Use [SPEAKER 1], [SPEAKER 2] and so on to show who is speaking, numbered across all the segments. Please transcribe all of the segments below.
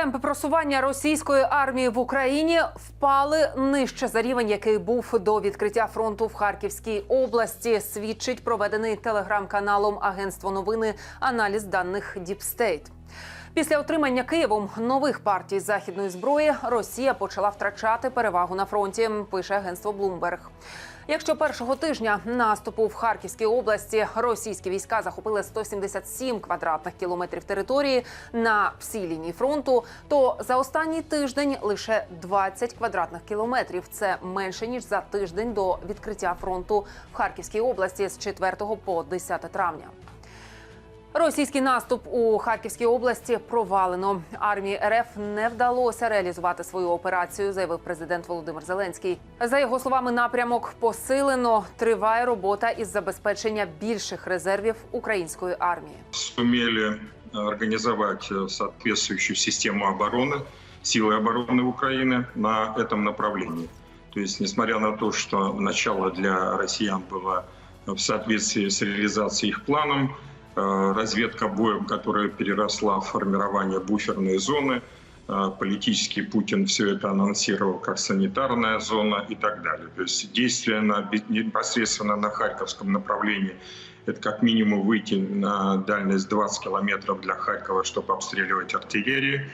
[SPEAKER 1] Темпи просування російської армії в Україні впали нижче за рівень, який був до відкриття фронту в Харківській області. Свідчить проведений телеграм-каналом Агентство новини аналіз даних Діпстейт. Після отримання Києвом нових партій західної зброї Росія почала втрачати перевагу на фронті. Пише агентство Bloomberg. Якщо першого тижня наступу в Харківській області російські війська захопили 177 квадратних кілометрів території на всій лінії фронту, то за останній тиждень лише 20 квадратних кілометрів. Це менше ніж за тиждень до відкриття фронту в Харківській області з 4 по 10 травня. Російський наступ у Харківській області провалено. Армії РФ не вдалося реалізувати свою операцію, заявив президент Володимир Зеленський. За його словами, напрямок посилено. Триває робота із забезпечення більших резервів української армії.
[SPEAKER 2] сумели организовать э, соответствующую систему обороны, силы обороны Украины на этом направлении. То есть, несмотря на то, что начало для россиян было в соответствии с реализацией их планом, э, Разведка боем, которая переросла в формирование буферной зоны, э, политический Путин все это анонсировал как санитарная зона и так далее. То есть действия на, непосредственно на Харьковском направлении это как минимум выйти на дальность 20 километров для Харькова, чтобы обстреливать артиллерию.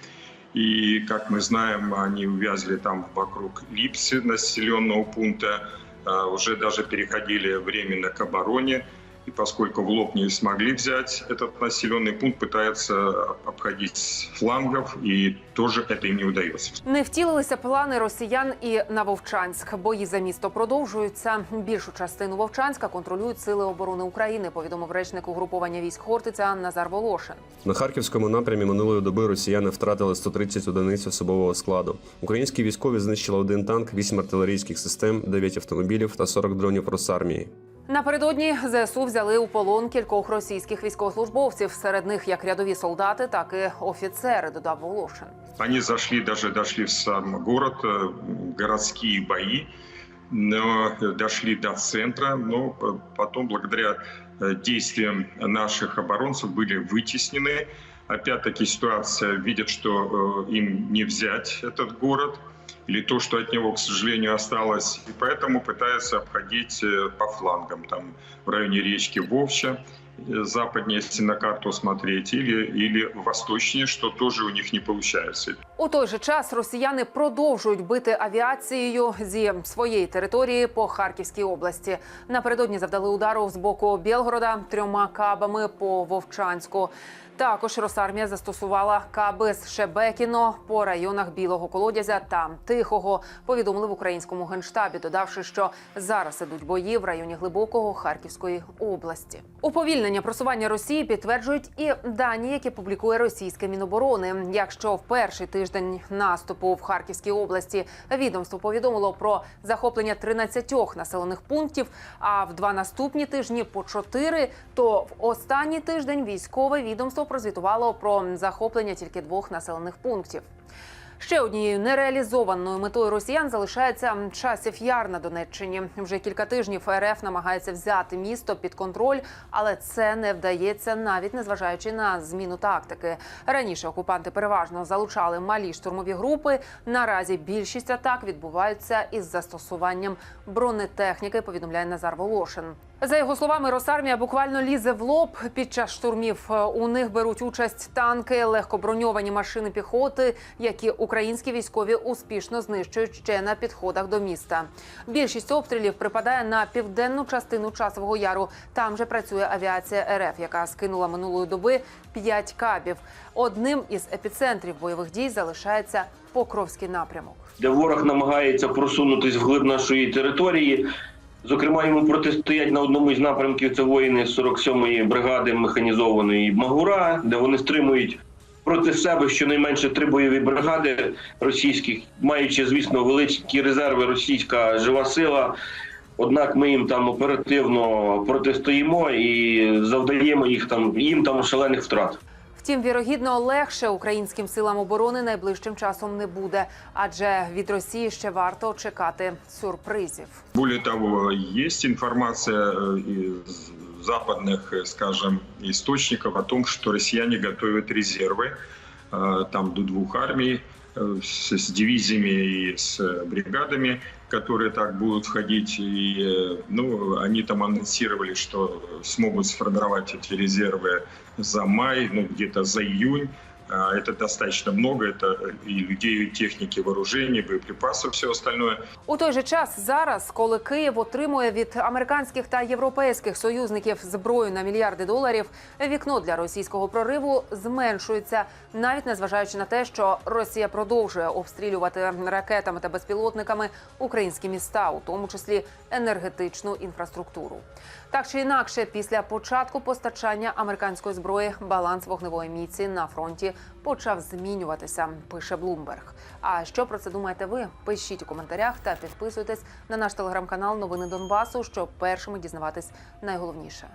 [SPEAKER 2] И, как мы знаем, они увязли там вокруг Липсы, населенного пункта, а, уже даже переходили временно к обороне. И поскольку в лоб не смогли взять этот населенный пункт, пытаются обходить с флангов, и тоже это им не удается.
[SPEAKER 1] Не втілилися плани росіян і на Вовчанськ. Бої за місто продовжуються. Більшу частину Вовчанська контролюють сили оборони України. Повідомив речник угруповання військ Хортиця Назар Волошин.
[SPEAKER 3] На харківському напрямі минулої доби росіяни втратили 130 одиниць особового складу. Українські військові знищили один танк, 8 артилерійських систем, 9 автомобілів та 40 дронів Росармії.
[SPEAKER 1] Напередодні ЗСУ взяли у полон кількох російських військовослужбовців. Серед них як рядові солдати, так і офіцери. Додав Волошин.
[SPEAKER 2] Они зашли, даже дошли в сам город, э, городские бои, но дошли до центра, но п- потом благодаря э, действиям наших оборонцев были вытеснены. Опять-таки ситуация видит, что э, им не взять этот город или то, что от него, к сожалению, осталось, и поэтому пытаются обходить э, по флангам, там в районе речки Вовча, э, западнее, если на карту смотреть, или, или восточнее, что тоже у них не получается.
[SPEAKER 1] У той же час росіяни продовжують бити авіацією зі своєї території по Харківській області. Напередодні завдали удару з боку Білгорода трьома кабами по Вовчанську. Також Росармія застосувала з Шебекіно по районах Білого Колодязя та Тихого. Повідомили в українському генштабі, додавши, що зараз ідуть бої в районі глибокого Харківської області. Уповільнення просування Росії підтверджують і дані, які публікує російське міноборони. Якщо в перший тиждень наступу в Харківській області відомство повідомило про захоплення 13 населених пунктів, а в два наступні тижні по 4, то в останній тиждень військове відомство прозвітувало про захоплення тільки двох населених пунктів. Ще однією нереалізованою метою росіян залишається часів яр на Донеччині. Вже кілька тижнів РФ намагається взяти місто під контроль, але це не вдається, навіть незважаючи на зміну тактики. Раніше окупанти переважно залучали малі штурмові групи. Наразі більшість атак відбуваються із застосуванням бронетехніки. Повідомляє Назар Волошин. За його словами, Росармія буквально лізе в лоб під час штурмів. У них беруть участь танки, легкоброньовані машини піхоти, які українські військові успішно знищують ще на підходах до міста. Більшість обстрілів припадає на південну частину часового яру. Там же працює авіація РФ, яка скинула минулої доби п'ять кабів. Одним із епіцентрів бойових дій залишається Покровський напрямок.
[SPEAKER 4] де ворог намагається просунутись вглиб нашої території. Зокрема, йому протистоять на одному із напрямків це воїни 47-ї бригади механізованої Магура, де вони стримують проти себе щонайменше три бойові бригади російських, маючи, звісно, великі резерви російська жива сила. Однак ми їм там оперативно протистоїмо і завдаємо їх там їм там шалених втрат.
[SPEAKER 1] Втім, вірогідно легше українським силам оборони найближчим часом не буде, адже від Росії ще варто чекати сюрпризів.
[SPEAKER 2] Более того, есть информация э, из западных, э, скажем, источников о том, что россияне готовят резервы, э, э, там до двух армий э, С, с дивизиями и с э, бригадами, которые так будут входить. И, э, ну, они там анонсировали, что смогут сформировать эти резервы за май, ну, где-то за июнь. Это достаточно много, это и людей, и техники, вооружений, боеприпасов, все остальное.
[SPEAKER 1] У той же час зараз, коли Київ отримує від американських та європейських союзників зброю на мільярди доларів, вікно для російського прориву зменшується, навіть незважаючи на те, що Росія продовжує обстрілювати ракетами та безпілотниками українські міста, у тому числі енергетичну інфраструктуру. Так чи інакше, після початку постачання американської зброї баланс вогневої міці на фронті почав змінюватися. Пише Блумберг. А що про це думаєте ви? Пишіть у коментарях та підписуйтесь на наш телеграм-канал Новини Донбасу, щоб першими дізнаватись найголовніше.